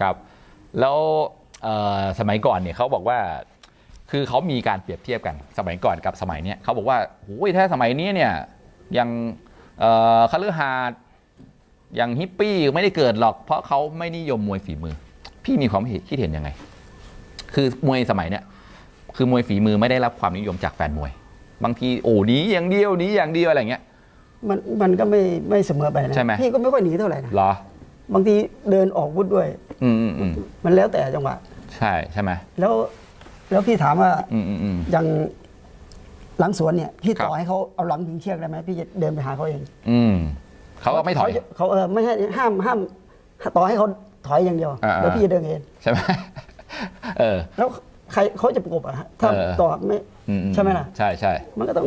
ครับ แล้วเอ่อสมัยก่อนเนี่ยเขาบอกว่าคือเขามีการเปรียบเทียบกันสมัยก่อนกับสมัยเนี้ยเขาบอกว่าโอ้ยถ้าสมัยนี้เนี่ยยังเอ่อคฤหาสน์ยังฮิปปี้ไม่ได้เกิดหรอก เพราะเขาไม่นิยมมวยฝีมือ พี่มีความคิดเห็นยังไง คือมวยสมัยเนี้ยคือมวยฝีมือไม่ได้รับความนิยมจากแฟนมวย บางทีโอ้หนีอย่างเดียวหนีอย่างเดียวอะไรเงี้ยมันมันก็ไม่ไม่เสมอไปนะใช่ไหมพี่ก็ไม่ค่อยหนีเท่าไหร่นะเหรอ บางทีเดินออกวุธด้วย อืมอืมอืมมันแล้วแต่จังหวะ ใช่ใช่ไหม แล้วแล้วพี่ถามว่าอืมอืมอืม อย่างหลังสวนเนี่ย พี่ครับต่อให้เขาเอาหลังพิงเชือกได้ไหมพี่จะเดินไปหาเขาเองอืมเขาก็ไม่ถอย เขาเขาเออไม่ให้ห้ามห้าม ต่อให้เขาถอยอย่างเดียวอ่าๆ แล้วพี่จะเดินเอง ใช่ไหม เออ แล้วใครเขาจะประกบอะฮะถ้าเออ ต่อไม่อือืใช่ไหมล่ะ ใช่ใช่มันก็ต้อง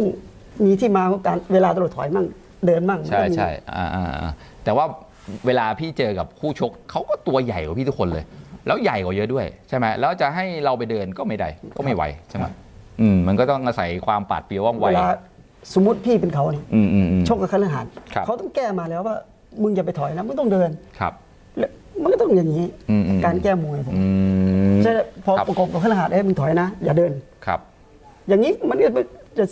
มีที่มาของการเวลาตำรวจถอยมั่งเดินมั่งใช่มันก็มี ใช่อ่าอ่าอ่าแต่ว่า เวลาพี่เจอกับคู่ชกเขาก็ตัวใหญ่กว่าพี่ทุกคนเลย แล้วใหญ่กว่าเยอะด้วยใช่ไหมแล้วจะให้เราไปเดินก็ไม่ได้ก็ไม่ไหวใช่ไหมอืมมันก็ต้องอาศัยความปราดเปรียวว่องไว เวลาสมมติพี่เป็นเขาเนี่ยอืมอืมอืม ชกกับคฤหาสน์ครับ เขาต้องแก้มาแล้วว่า มึงอย่าไปถอยนะมึงต้องเดินครับ แล้วมันก็ต้องอย่างนี้ อืมอืม การแก้มวยผมอืมใช่พอครับประกบกับคฤหาสน์เอ้ยมึงถอยนะ อย่าเดิน ครับอย่างนี้มันก็จะ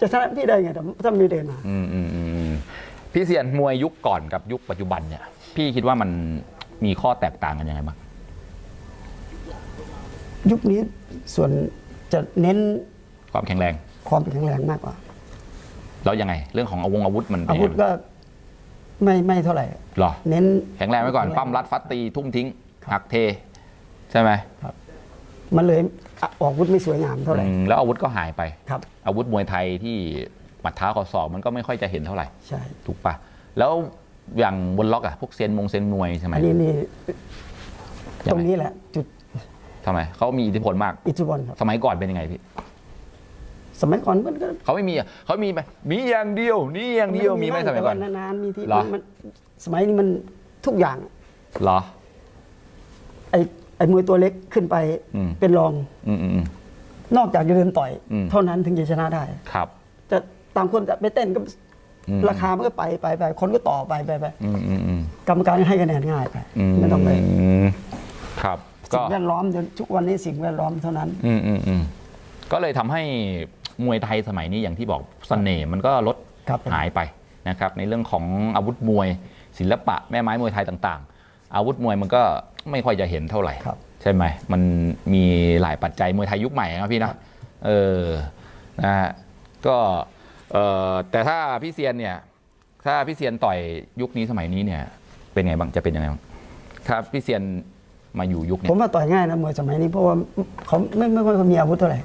จะชนะพี่ได้ไงแต่ถ้าไม่เดินมา อืมอืมอืมอืม พี่เซียนมวยยุคก่อนกับยุคปัจจุบันเนี่ย พี่คิดว่ามันมีข้อแตกต่างกันยังไงบ้างยุคนี้ส่วนจะเน้นความแข็งแรง ความแข็งแรงมากกว่า แล้วยังไง เรื่องของอาวงอาวุธมันเป็นอายังวุธไงก็ไม่ไม่เท่าไหร่หรอเน้นแข็งแรงไว้ก่อนปั้มรัดฟัดตีทุ่มทิ้งหักเท ใช่ไหมมันเลยอะออกอาวุธไม่สวยงามเท่าไหร่อืมแล้วอาวุธก็หายไปครับ อาวุธมวยไทยที่ หมัดเท้าเข่าศอกมันก็ไม่ค่อยจะเห็นเท่าไหร่ใช่ถูกปะแล้วอย่างบนล็อกอะพวกเซียนมงเซียนมวยใช่ไหมอันนี้นี่ยังไงตรงนี้แหละ จุดทำไมเขามีอิทธิพลมากอิทธิพลครับสมัยก่อนเป็นยังไงพี่สมัยก่อนมันก็เขาไม่มีอะเขามีไหมมีอย่างเดียว นี่อย่างเดียวมีไหมสมัยก่อนแต่ว่านานๆมีที่เหรอมันสมัยนี้มันทุกอย่างเหรอไอ้ไอ้มวยตัวเล็กขึ้นไปอืมเป็นรองอืมอืมอืมนอกจากจะเดินต่อยอืมเท่านั้นถึงจะชนะได้ครับจะ ต่างคนจะไปเต้นก็อืมราคามันก็ไปไปไปคนก็ต่อไปไปไปอืมอืมอืมกรรมการให้คะแนนง่ายไปไม่ต้องไปมครับก็สิ่งแวดล้อมเดี๋ยวทุกวันนี้สิ่งแวดล้อมเท่านั้น อืมอืมอืมก็เลยทำให้มวยไทยสมัยนี้อย่างที่บอกเสน่ห์มันก็ลดครับผมหายไปนะครับ ในเรื่องของอาวุธมวย ศิลปะแม่ไม้มวยไทยต่าง ๆ อาวุธมวยมันก็ไม่ค่อยจะเห็นเท่าไหร่ครับใช่ไหมมันมีหลายปัจจัยมวยไทยยุคใหม่นะพี่นะเออนะฮะก็ เออแต่ถ้าพี่เซียนเนี่ย ถ้าพี่เซียนต่อยยุคนี้สมัยนี้เนี่ย เป็นไงบ้างจะเป็นยังไงบ้างถ้าพี่เซียนมาอยู่ยุคผเนี้มว่าต่อยง่ายนะมวยสมัยนี้เพราะว่าเขาไม่ไม่ค่อยมีอาวุธเท่าไหร่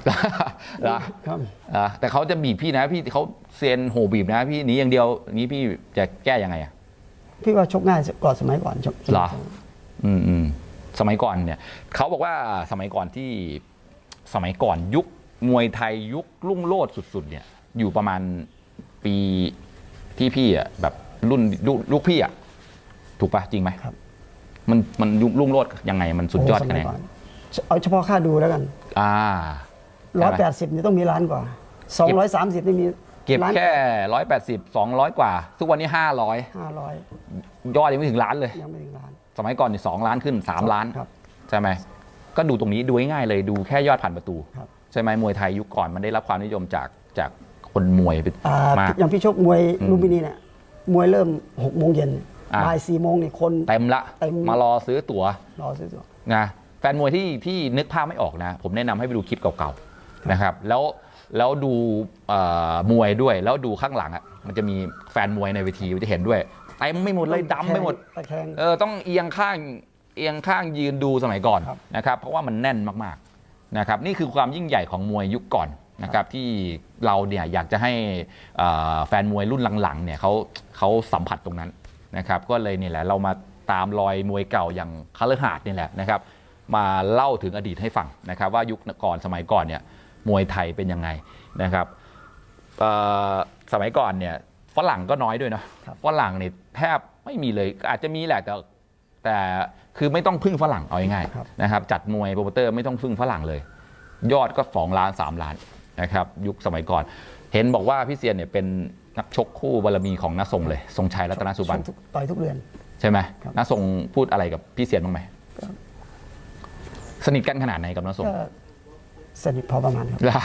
เหรอครับอะแต่เขาจะบีบพี่นะพี่เขาเซียนโหบีบนะ พี่หนีอย่างเดียวอย่างนี้พี่จะแก้ยังไงอะพี่ว่าชกง่ายกว่าสมัยก่อนชกเหรออืมอืมสมัยก่อนเนี่ยเขาบอกว่าสมัยก่อนที่สมัยก่อนยุคมวยไทยยุครุ่งโรจน์สุด ๆ เนี่ย อยู่ประมาณปีที่พี่อะแบบรุ่นลูกลูกพี่อะถูกปะจริงไหมครับ มันมันยุครุ่งโรจน์ยังไง มันสุดยอดโสขมันาดยไหนก่อนเอาเฉพาะค่าดูแล้วกันอ่าร้อยใช่แปไหมดสิบนี่ต้องมีล้านกว่าสองร้อยสามสิบนี่มีเก็บล้านแค่ร้อยแปดสิบสองร้อยกว่า ทุกวันนี้ห้าร้อยห้าร้อยยอดยังไม่ถึงล้านเลยยังไม่ถึงล้านสมัยก่อนนี่สองล้านขึ้นสามล้านครับใช่ไหมก็ดูตรงนี้ดูง่ายๆเลยดูแค่ยอดผ่านประตูครับใช่ไหมมวยไทยยุคก่อนมันได้รับความนิยมจากจาก คนมวยเป็นอ่ามาก อย่างพี่ชกมวยอืมลูมพินีเนี่ยมวยเริ่มหกโมงเย็นอ่า บ่ายสี่โมงนี่คน เต็มละเต็ม มารอซื้อตั๋วรอซื้อตัว นะแฟนมวยที่ที่นึกภาพไม่ออกนะ ผมแนะนำให้ไปดูคลิปเก่าๆนะครับ แล้วแล้วดูเอ่อมวยด้วยแล้วดูข้างหลังอะมันจะมีแฟนมวยในเวทีจะเห็นด้วยเต็มไม่หมดเลยดำไปหมด ตะแคง เออต้องเอียงข้างเอียงข้างยืนดูสมัยก่อนครับ นะครับเพราะว่ามันแน่นมากๆนะครับนี่คือความยิ่งใหญ่ของมวยยุคก่อน นะครับที่เราเนี่ยอยากจะให้เอ่อแฟนมวยรุ่นหลังๆเนี่ยเขาเขาสัมผัสตรงนั้นนะครับก็เลยเนี่ยแหละเรามาตามรอยมวยเก่าอย่างคาร์ลหาดนี่แหละนะครับมาเล่าถึงอดีตให้ฟังนะครับว่ายุคก่อนสมัยก่อนเนี่ยมวยไทยเป็นยังไงนะครับเอ่อสมัยก่อนเนี่ยฝรั่งก็น้อยด้วยเนาะครับฝรั่งเนี่ยแทบไม่มีเลยอาจจะมีแหละแต่แต่คือไม่ต้องพึ่งฝรั่งเอาง่ายครับๆนะครับจัดมวยโปรโมเตอร์ไม่ต้องพึ่งฝรั่งเลย ยอดก็สองล้านสามล้าน นะครับยุคสมัยก่อน เห็นบอกว่าพี่เซียนเนี่ยเป็นนักชกคู่บารมีของน้าทรงเลยทรงชัยรัตนสุบรรณชกทุกต่อยทุกเดือนใช่ไหมครับน้าทรงพูดอะไรกับพี่เซียนบ้างไหมกสนิทกันขนาดไหนกับน้าสมก็สนิทพอประมาณครับล่ะ